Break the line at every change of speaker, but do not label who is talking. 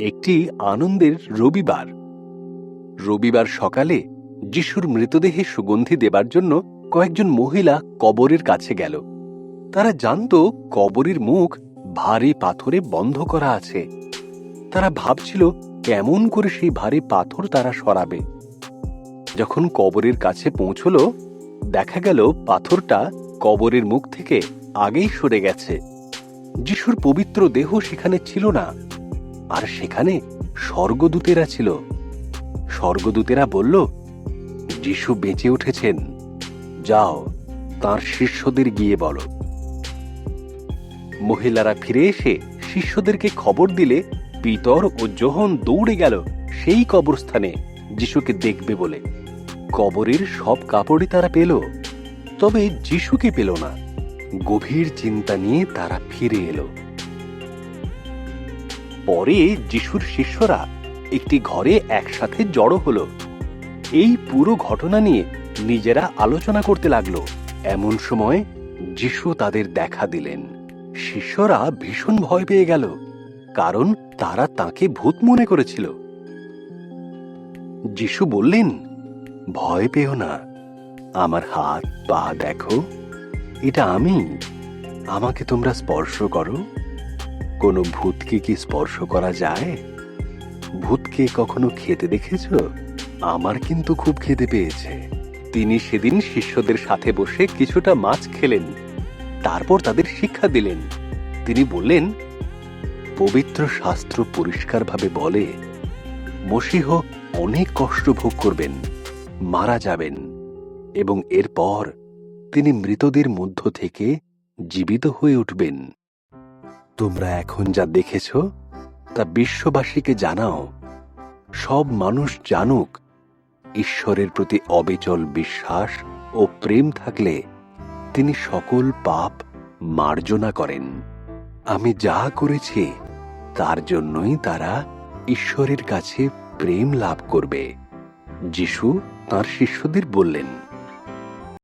একটি আনন্দের রবিবার। রবিবার সকালে যিশুর মৃতদেহে সুগন্ধি দেবার জন্য কয়েকজন মহিলা কবরের কাছে গেল। তারা জানতো কবরের মুখ ভারী পাথরে বন্ধ করা আছে। তারা ভাবছিল, কেমন করে সেই ভারী পাথর তারা সরাবে? যখন কবরের কাছে পৌঁছলো, দেখা গেল পাথরটা কবরের মুখ থেকে আগেই সরে গেছে। যিশুর পবিত্র দেহ সেখানে ছিল না। আর সেখানে স্বর্গদূতেরা ছিল। স্বর্গদূতেরা বলল, যিশু বেঁচে উঠেছেন, যাও, তার শিষ্যদের গিয়ে বলো। মহিলারা ফিরে এসে শিষ্যদেরকে খবর দিলে পিতর ও যোহন দৌড়ে গেল সেই কবরস্থানে যিশুকে দেখবে বলে। কবরের সব কাপড়ই তারা পেল, তবে যিশুকে পেল না। গভীর চিন্তা নিয়ে তারা ফিরে এলো। পরে যিশুর শিষ্যরা একটি ঘরে একসাথে জড়ো হলো। এই পুরো ঘটনা নিয়ে নিজেরা আলোচনা করতে লাগল। এমন সময় যিশু তাদের দেখা দিলেন। শিষ্যরা ভীষণ ভয় পেয়ে গেল, কারণ তারা তাকে ভূত মনে করেছিল। যিশু বললেন, ভয় পেও না, আমার হাত পা দেখো, এটা আমি, আমাকে তোমরা স্পর্শ করো। কোনো ভূতকে কি স্পর্শ করা যায়? ভূতকে কখনো খেতে দেখেছ? আমার কিন্তু খুব খেতে পেয়েছে। তিনি সেদিন শিষ্যদের সাথে বসে কিছুটা মাছ খেলেন। তারপর তাদের শিক্ষা দিলেন। তিনি বললেন, পবিত্র শাস্ত্র পরিষ্কারভাবে বলে, মসিহ অনেক কষ্ট ভোগ করবেন, মারা যাবেন এবং এরপর তিনি মৃতদের মধ্য থেকে জীবিত হয়ে উঠবেন। তোমরা এখন যা দেখেছ, তা বিশ্ববাসীকে জানাও। সব মানুষ জানুক, ঈশ্বরের প্রতি অবিচল বিশ্বাস ও প্রেম থাকলে তিনি সকল পাপ মার্জনা করেন। আমি যা করেছি, তার জন্যই তারা ঈশ্বরের কাছে প্রেম লাভ করবে। যিশু তার শিষ্যদের বললেন